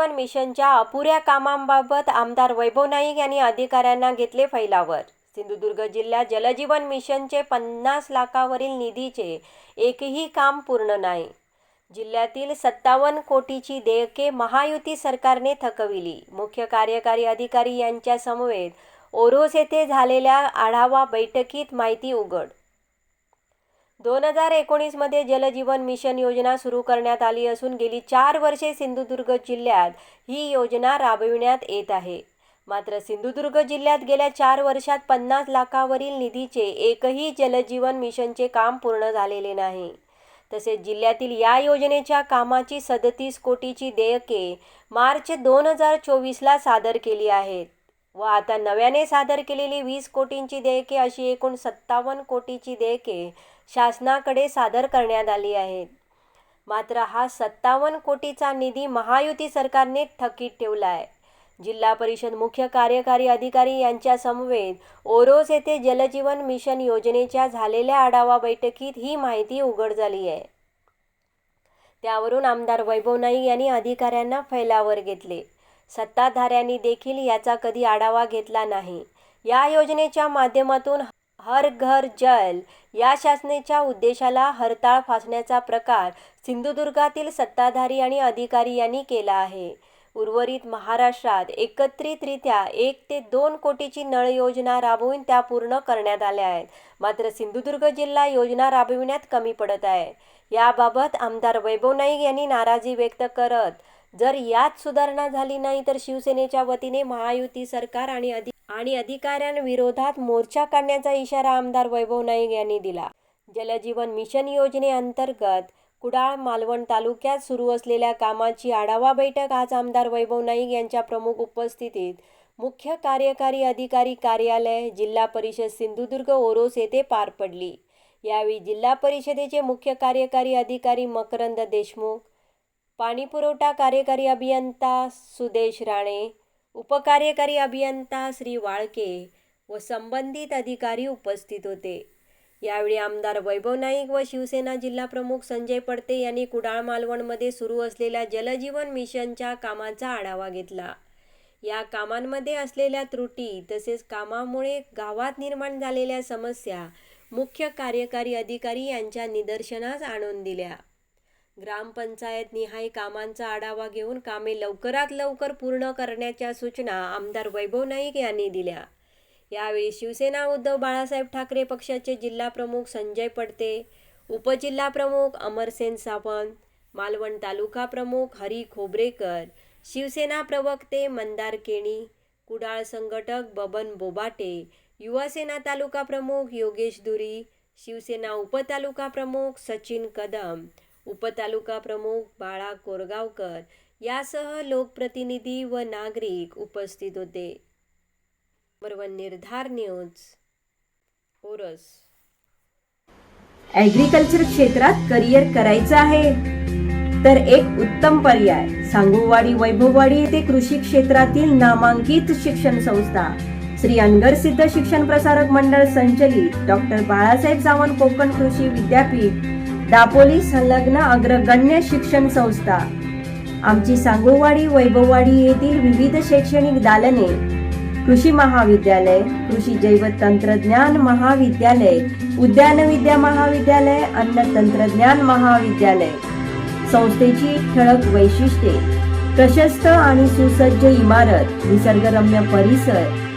जलजीवन मिशनच्या अपुऱ्या कामांबाबत आमदार वैभव नाईक यांनी अधिकाऱ्यांना घेतले फैलावर. सिंधुदुर्ग जिल्ह्यात जलजीवन मिशनचे पन्नास लाखावरील निधीचे एकही काम पूर्ण नाही. जिल्ह्यातील सत्तावन्न कोटीची देयके महायुती सरकारने थकविली. मुख्य कार्यकारी अधिकारी यांच्या समवेत ओरोस येथे झालेल्या आढावा बैठकीत माहिती उघड दोन हजार एकोणीसमध्ये जलजीवन मिशन योजना सुरू करण्यात आली असून गेली चार वर्षे सिंधुदुर्ग जिल्ह्यात ही योजना राबविण्यात येत आहे. मात्र सिंधुदुर्ग जिल्ह्यात गेल्या चार वर्षात पन्नास लाखावरील निधीचे एकही जलजीवन मिशनचे काम पूर्ण झालेले नाही. तसेच जिल्ह्यातील या योजनेच्या कामाची सदतीस कोटीची देयके मार्च दोन हजार चोवीसला सादर केली आहेत व आता नव्याने सादर केलेली वीस कोटींची देयके अशी एकूण सत्तावन्न कोटीची देयके शासनाकडे सादर करण्यात आली आहेत मात्र हा सत्तावन्न कोटीचा निधी महायुती सरकारने थकीत ठेवला आहे जिल्हा परिषद मुख्य कार्यकारी अधिकारी यांच्या समवेत ओरोस येथे जलजीवन मिशन योजनेच्या झालेल्या आढावा बैठकीत ही माहिती उघड झाली आहे. त्यावरून आमदार वैभव नाईक यांनी अधिकाऱ्यांना फैलावर घेतले. सत्ताधाऱ्यांनी देखील याचा कधी आढावा घेतला नाही. या योजनेच्या माध्यमातून हर घर जल. या शासनेच्या उद्देशाला हरताळ फासण्याचा प्रकार सिंधुदुर्गातील सत्ताधारी आणि अधिकारी यांनी केला आहे. उर्वरित महाराष्ट्रात एकत्रितरित्या एक ते दोन कोटीची नळ योजना राबवून त्या पूर्ण करण्यात आल्या आहेत. मात्र सिंधुदुर्ग जिल्हा योजना राबविण्यात कमी पडत आहे. याबाबत आमदार वैभव नाईक यांनी नाराजी व्यक्त करत जर यात सुधारणा झाली नाही तर शिवसेनेच्या वतीने महायुती सरकार आणि अधि आणि अधिकाऱ्यांविरोधात मोर्चा काढण्याचा इशारा आमदार वैभव नाईक यांनी दिला. जलजीवन मिशन योजनेअंतर्गत कुडाळ मालवण तालुक्यात सुरू असलेल्या कामाची आढावा बैठक आज आमदार वैभव नाईक यांच्या प्रमुख उपस्थितीत मुख्य कार्यकारी अधिकारी कार्यालय जिल्हा परिषद सिंधुदुर्ग ओरोस येथे पार पडली. यावेळी जिल्हा परिषदेचे मुख्य कार्यकारी अधिकारी मकरंद देशमुख पाणीपुरवठा कार्यकारी अभियंता सुदेश राणे उपकार्यकारी अभियंता श्री वाळके व संबंधित अधिकारी उपस्थित होते. यावेळी आमदार वैभव नाईक व शिवसेना जिल्हा प्रमुख संजय पडते यांनी कुडाळ मालवणमध्ये सुरू असलेल्या जलजीवन मिशनच्या कामाचा आढावा घेतला. या कामांमध्ये असलेल्या त्रुटी तसेच कामामुळे गावात निर्माण झालेल्या समस्या मुख्य कार्यकारी अधिकारी यांच्या निदर्शनास आणून दिल्या. ग्रामपंचायत निहाय कामांचा आढावा घेऊन कामे लवकरात लवकर पूर्ण करण्याच्या सूचना आमदार वैभव नाईक यांनी दिल्या. यावेळी शिवसेना उद्धव बाळासाहेब ठाकरे पक्षाचे जिल्हा प्रमुख संजय पडते उपजिल्हा प्रमुख अमरसेन सावंत मालवण तालुका प्रमुख हरी खोबरेकर शिवसेना प्रवक्ते मंदार केणी कुडाळ संघटक बबन बोबाटे युवासेना तालुका प्रमुख योगेश दुरी शिवसेना उपतालुका प्रमुख सचिन कदम उपतालुका प्रमुख बाळा कोरगावकर यासह लोकप्रतिनिधी व नागरिक उपस्थित होते. बरोबर निर्धार न्यूज ओरस. ॲग्रिकल्चर क्षेत्रात करिअर करायचं आहे. तर एक उत्तम पर्याय सांगूवाडी वैभववाडी येथे कृषी क्षेत्रातील नामांकित शिक्षण संस्था. श्री अनगर सिद्ध शिक्षण प्रसारक मंडळ संचलित डॉक्टर बाळासाहेब सावंत कोकण कृषी विद्यापीठ दापोली संलग्न अग्रगण्य शिक्षण संस्था. आमची सांगोवाडी वैभववाडी येथील विविध शैक्षणिक दालने कृषी महाविद्यालय कृषी जैव तंत्रज्ञान महाविद्यालय उद्यान विद्या महाविद्यालय अन्न तंत्रज्ञान महाविद्यालय. संस्थेची ठळक वैशिष्ट्ये प्रशस्त आणि सुसज्ज इमारत निसर्गरम्य परिसर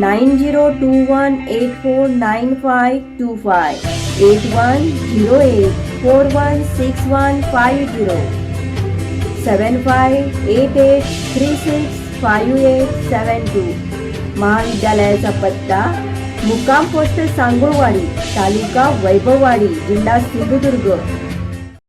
nine zero two one eight four nine five two five eight one zero eight four one six one five zero seven five eight eight three six five eight seven two महाविद्यालयाचा पत्ता मुक्काम पोस्ट सांगुळवाडी तालुका वैभववाडी जिल्हा सिंधुदुर्ग